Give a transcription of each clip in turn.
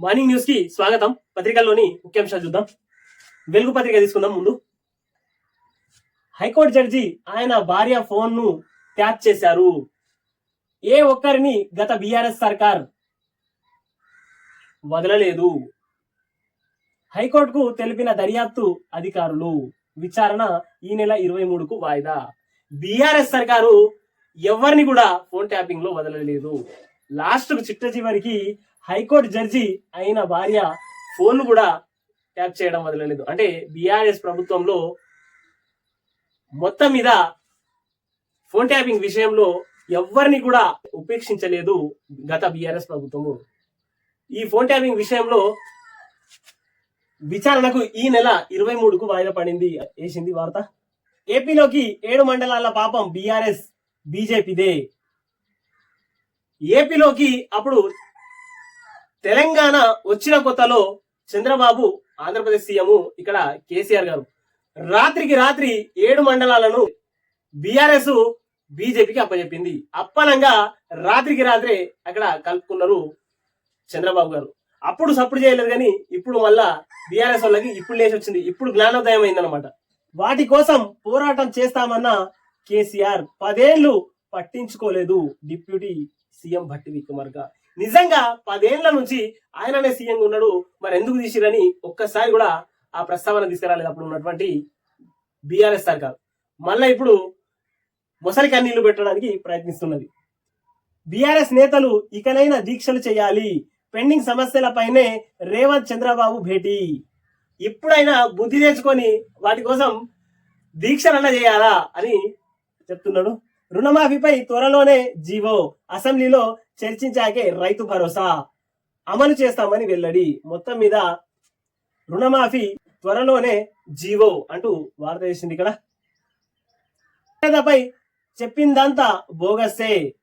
Morning న్యూస్కి స్వాగతం. పత్రికల్లోని ముఖ్యాంశాలు చూద్దాం. వెలుగు పత్రిక తీసుకుందాం ముందు. హైకోర్టు జడ్జి ఆయన భార్య ఫోన్ను ట్యాప్ చేశారు. ఏ ఒక్కరిని గత బీఆర్ఎస్ సర్కార్ వదలలేదు. హైకోర్టుకు తెలిపిన దర్యాప్తు అధికారులు. విచారణ ఈ నెల ఇరవై మూడుకు వాయిదా. బీఆర్ఎస్ సర్కారు ఎవరిని కూడా ఫోన్ ట్యాపింగ్లో వదలలేదు. లాస్ట్ చిట్ట చివరికి హైకోర్టు జడ్జి అయిన భార్య ఫోన్ కూడా ట్యాప్ చేయడం వదలలేదు అంటే బీఆర్ఎస్ ప్రభుత్వంలో మొత్తం మీద ఫోన్ ట్యాపింగ్ విషయంలో ఎవరిని కూడా ఉపేక్షించలేదు గత బీఆర్ఎస్ ప్రభుత్వము. ఈ ఫోన్ ట్యాపింగ్ విషయంలో విచారణకు ఈ నెల ఇరవై మూడుకు వాయిదా పడింది వేసింది వార్త. ఏపీలోకి ఏడు మండలాల పాపం బీఆర్ఎస్ బీజేపీదే. ఏపీలోకి అప్పుడు తెలంగాణ వచ్చిన కొత్తలో చంద్రబాబు ఆంధ్రప్రదేశ్ సీఎం ఇక్కడ కేసీఆర్ గారు. రాత్రికి రాత్రి ఏడు మండలాలను బీఆర్ఎస్ బీజేపీకి అప్పచెప్పింది అప్పనంగా రాత్రికి రాత్రే అక్కడ కలుపుకున్నారు చంద్రబాబు గారు. అప్పుడు సప్పుడు చేయలేదు కానీ ఇప్పుడు మళ్ళా బీఆర్ఎస్ వాళ్ళకి ఇప్పుడు లేచి వచ్చింది. ఇప్పుడు జ్ఞానోదయం అయిందనమాట వాటి కోసం పోరాటం చేస్తామన్న కేసీఆర్ పదేళ్ళు పట్టించుకోలేదు డిప్యూటీ సీఎం భట్టి విక్రమార్క. నిజంగా పదేళ్ళ నుంచి ఆయననే సీఎం ఉన్నాడు. మరి ఎందుకు తీసిరని ఒక్కసారి కూడా ఆ ప్రస్తావన తీసుకురాలేదు అప్పుడు ఉన్నటువంటి బీఆర్ఎస్ సర్కార్. మళ్ళా ఇప్పుడు మొసలి కన్నీళ్ళు పెట్టడానికి ప్రయత్నిస్తున్నది. బీఆర్ఎస్ నేతలు ఇకనైనా దీక్షలు చేయాలి. పెండింగ్ సమస్యలపైనే రేవంత్ చంద్రబాబు భేటీ. ఇప్పుడైనా బుద్ధి తెచ్చుకొని వాటి కోసం దీక్షలన్నా చేయాలా అని చెప్తున్నాడు. రుణమాఫీపై త్వరలోనే జీవో అసెంబ్లీలో చర్చించాకే రైతు భరోసా అమలు చేస్తామని వెల్లడి. మొత్తం మీద రుణమాఫీ త్వరలోనే జీవో అంటూ వార్త చేసింది ఇక్కడ. భగీరథపై చెప్పిందంతా బోగస్సే.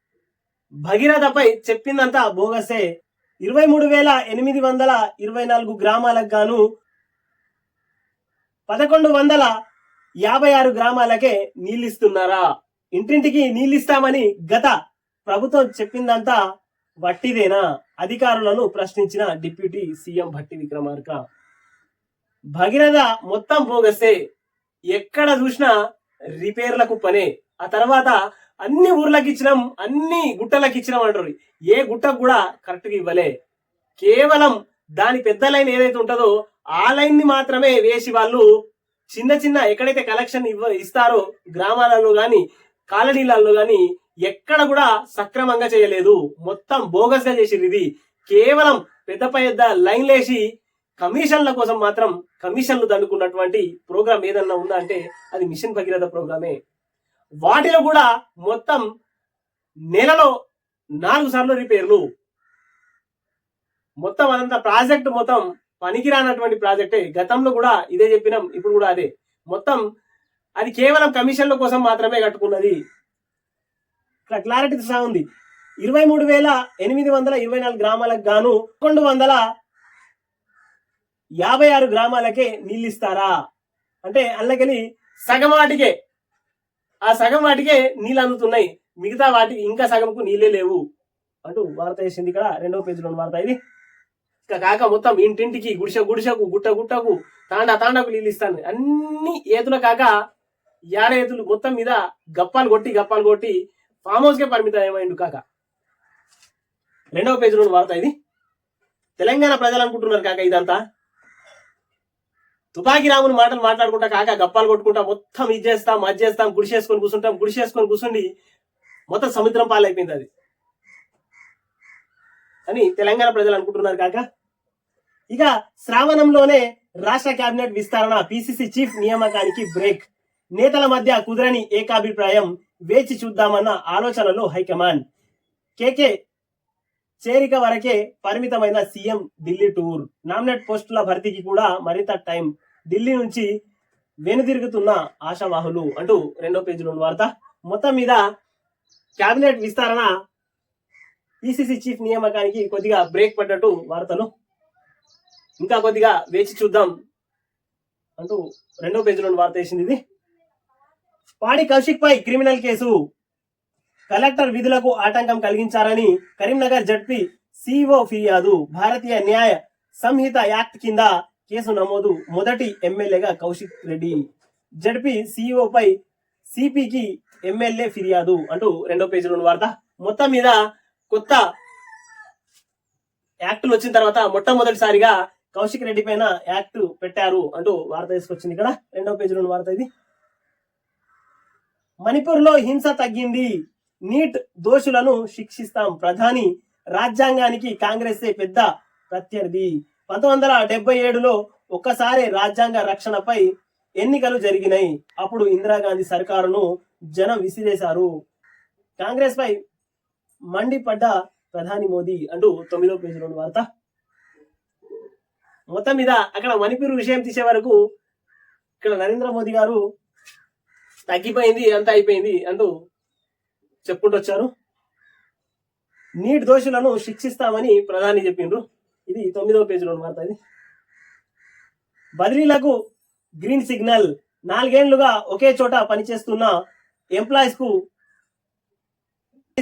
భగీరథపై చెప్పిందంతా బోగస్సే. ఇరవై మూడు వేల ఎనిమిది వందల ఇరవై నాలుగు గ్రామాలకు గాను పదకొండు వందల యాభై ఆరు గ్రామాలకే నీళ్ళిస్తున్నారా? ఇంటింటికి నీళ్ళిస్తామని గత ప్రభుత్వం చెప్పిందంతా వట్టిదేనా? అధికారులను ప్రశ్నించిన డిప్యూటీ సీఎం భట్టి విక్రమార్క. భగీరథ మొత్తం పోగస్తే ఎక్కడ చూసినా రిపేర్లకు పనే. ఆ తర్వాత అన్ని ఊర్లకు ఇచ్చినాం అన్ని గుట్టలకు ఇచ్చినాం అంటారు. ఏ గుట్టకు కూడా కరెక్ట్గా ఇవ్వలే. కేవలం దాని పెద్ద లైన్ ఏదైతే ఉంటుందో ఆ లైన్ని మాత్రమే వేసి వాళ్ళు చిన్న చిన్న ఎక్కడైతే కలెక్షన్ ఇవ్వ ఇస్తారో గ్రామాలలో కానీ కాలనీలలో గాని ఎక్కడ కూడా సక్రమంగా చేయలేదు. మొత్తం బోగస్గా ఇది. కేవలం పెద్ద పెద్ద లైన్లేసి కమిషన్ల కోసం మాత్రం కమిషన్లు దండుకున్నటువంటి ప్రోగ్రామ్ ఏదన్నా ఉందా అంటే అది మిషన్ భగీరథ ప్రోగ్రామే. వాటిలో కూడా మొత్తం నెలలో నాలుగు సార్లు రిపేర్లు. మొత్తం అదంతా ప్రాజెక్ట్ మొత్తం పనికిరానటువంటి ప్రాజెక్టే. గతంలో కూడా ఇదే చెప్పినాం ఇప్పుడు కూడా అదే. మొత్తం అది కేవలం కమిషన్ల కోసం మాత్రమే కట్టుకున్నది. ఇక్కడ క్లారిటీ సహా ఉంది. ఇరవై మూడు వేల ఎనిమిది వందల ఇరవై నాలుగు గ్రామాలకు గాను పదకొండు వందల యాభై ఆరు గ్రామాలకే నీళ్ళు ఇస్తారా అంటే అందుకని సగం వాటికే. ఆ సగం వాటికే నీళ్ళు అందుతున్నాయి. మిగతా వాటికి ఇంకా సగంకు నీళ్ళే లేవు. అంటూ వార్త వేసింది ఇక్కడ రెండవ పేజీలో వార్త ఇది. ఇక కాక మొత్తం ఇంటింటికి గుడిసె గుడిసెకు గుట్ట గుట్టకు తాండా తాండాకు నీళ్ళు ఇస్తాను. అన్ని ఏతుల కాక యాడేతులు మొత్తం మీద గప్పాలు కొట్టి గప్పాలు కొట్టి ఫామ్ హౌస్కే పరిమితం ఏమైండు కాక. రెండవ పేజీలో వార్త ఇది. తెలంగాణ ప్రజలు అనుకుంటున్నారు కాక ఇదంతా? తుపాకీ రాముని మాటలు మాట్లాడుకుంటా కాక గప్పాలు కొట్టుకుంటా మొత్తం ఇది చేస్తాం అది చేస్తాం గుడిసేసుకొని కూర్చుంటాం గుడిసేసుకొని కూర్చుండి మొత్తం సముద్రం పాలైపోయింది అది. అని తెలంగాణ ప్రజలు అనుకుంటున్నారు కాక. ఇక శ్రావణంలోనే రాష్ట్ర కేబినెట్ విస్తరణ పిసిసి చీఫ్ నియామకానికి బ్రేక్ నేతల మధ్య కుదరని ఏకాభిప్రాయం వేచి చూద్దామన్న ఆలోచనలో హైకమాండ్. కేకే చేరిక వరకే పరిమితమైన సీఎం ఢిల్లీ టూర్. నామినేట్ పోస్టుల భర్తీకి కూడా మరింత టైం. ఢిల్లీ నుంచి వెనుదిరుగుతున్న ఆశావాహులు అంటూ రెండో పేజీలో వార్త. మొత్తం మీద కేబినెట్ విస్తరణ ఈసీసీ చీఫ్ నియామకానికి కొద్దిగా బ్రేక్ పడ్డట్టు వార్తలు. ఇంకా కొద్దిగా వేచి చూద్దాం అంటూ రెండో పేజీలో వార్త వేసింది ఇది. పాడి కౌశిక్ పై క్రిమినల్ కేసు. కలెక్టర్ విధులకు ఆటంకం కలిగించారని కరీంనగర్ జడ్పీ సిఓ ఫిర్యాదు భారతీయ న్యాయ సంహిత యాక్ట్ కింద కేసు నమోదు. మొదటి ఎమ్మెల్యేగా కౌశిక్ రెడ్డి. జడ్పీ సిఇఓ పై సిపికి ఎమ్మెల్యే ఫిర్యాదు అంటూ రెండో పేజీలో ఉన్న వార్త. మొత్తం మీద కొత్త యాక్టులు వచ్చిన తర్వాత మొట్టమొదటిసారిగా కౌశిక్ రెడ్డి పైన యాక్ట్ పెట్టారు అంటూ వార్త తీసుకొచ్చింది ఇక్కడ. రెండో పేజీలో ఉన్న వార్త ఇది. మణిపూర్లో హింస తగ్గింది. నీట్ దోషులను శిక్షిస్తాం ప్రధాని. రాజ్యాంగానికి కాంగ్రెసే పెద్ద ప్రత్యర్థి. పంతొమ్మిది వందల డెబ్బై ఏడులో ఒక్కసారి రాజ్యాంగ రక్షణపై ఎన్నికలు జరిగినాయి. అప్పుడు ఇందిరాగాంధీ సర్కారును జనం విసిరేశారు. కాంగ్రెస్ పై మండిపడ్డ ప్రధాని మోదీ అంటూ తొమ్మిదో పేజీలోని వార్త. మొత్తం మీద అక్కడ మణిపూర్ విషయం తీసే వరకు ఇక్కడ నరేంద్ర మోదీ గారు తగ్గిపోయింది అంత అయిపోయింది అంటూ చెప్పుకుంటూ వచ్చారు. నీటి దోషులను శిక్షిస్తామని ప్రధాని చెప్పిండ్రు. ఇది తొమ్మిదవ పేజీలో ఉన్న వార్త ఇది. బదిలీలకు గ్రీన్ సిగ్నల్. నాలుగేండ్లుగా ఒకే చోట పనిచేస్తున్న ఎంప్లాయీస్కు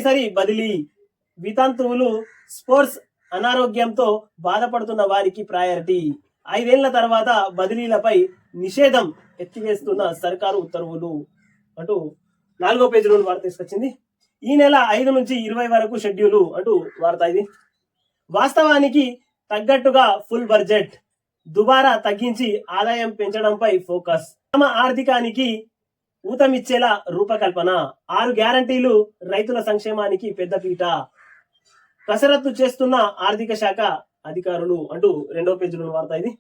సరి బదిలీ. వితంతువులు స్పోర్ట్స్ అనారోగ్యంతో బాధపడుతున్న వారికి ప్రయారిటీ. ఐదేళ్ళ తర్వాత బదిలీలపై నిషేధం ఎత్తివేస్తున్న సర్కారు ఉత్తర్వులు. అంటూ నాలుగో పేజీలో వార్త తీసుకొచ్చింది. ఈ నెల ఐదు నుంచి ఇరవై వరకు షెడ్యూలు అంటూ వార్త ఇది. వాస్తవానికి తగ్గట్టుగా ఫుల్ బడ్జెట్ దుబారా తగ్గించి ఆదాయం పెంచడంపై ఫోకస్. తమ ఆర్థికానికి ఊతమిచ్చేలా రూపకల్పన ఆరు గ్యారంటీలు రైతుల సంక్షేమానికి పెద్దపీట కసరత్తు చేస్తున్న ఆర్థిక శాఖ అధికారులు అంటూ రెండో పేజీలో వార్త ఇది.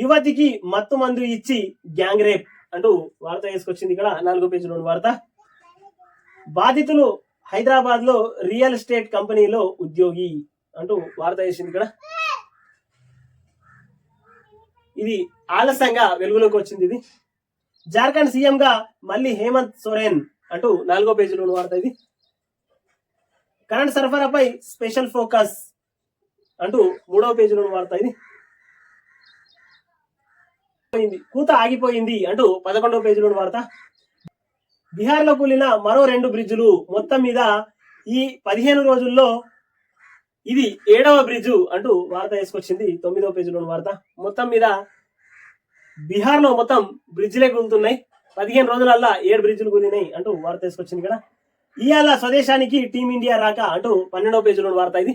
యువతికి మత్తు మందు ఇచ్చి గ్యాంగ్ రేప్ అంటూ వార్త వేసుకొచ్చింది ఇక్కడ నాలుగో పేజీలో వార్త. బాధితులు హైదరాబాద్లో రియల్ ఎస్టేట్ కంపెనీలో ఉద్యోగి అంటూ వార్త వేసింది ఇక్కడ. ఇది ఆలస్యంగా వెలుగులోకి వచ్చింది ఇది. జార్ఖండ్ సీఎం గా మళ్ళీ హేమంత్ సోరెన్ అంటూ నాలుగో పేజీలో వార్త ఇది. కరెంట్ సరఫరాపై స్పెషల్ ఫోకస్ అంటూ మూడవ పేజీలో వార్త ఇది. పోయింది. కూత ఆగిపోయింది అంటూ పదకొండవ పేజీలో వార్త. బీహార్లో కూలిన మరో రెండు బ్రిడ్జులు మొత్తం మీద ఈ పదిహేను రోజుల్లో ఇది ఏడవ బ్రిడ్జు అంటూ వార్త వేసుకొచ్చింది తొమ్మిదవ పేజీలో వార్త. మొత్తం మీద బీహార్లో మొత్తం బ్రిడ్జిలే కూలుతున్నాయి. పదిహేను రోజులల్లా ఏడు బ్రిడ్జిలు కూలినాయి అంటూ వార్త వేసుకొచ్చింది కదా ఇవాళ స్వదేశానికి టీమిండియా రాక అంటూ పన్నెండో పేజీలో వార్త ఇది.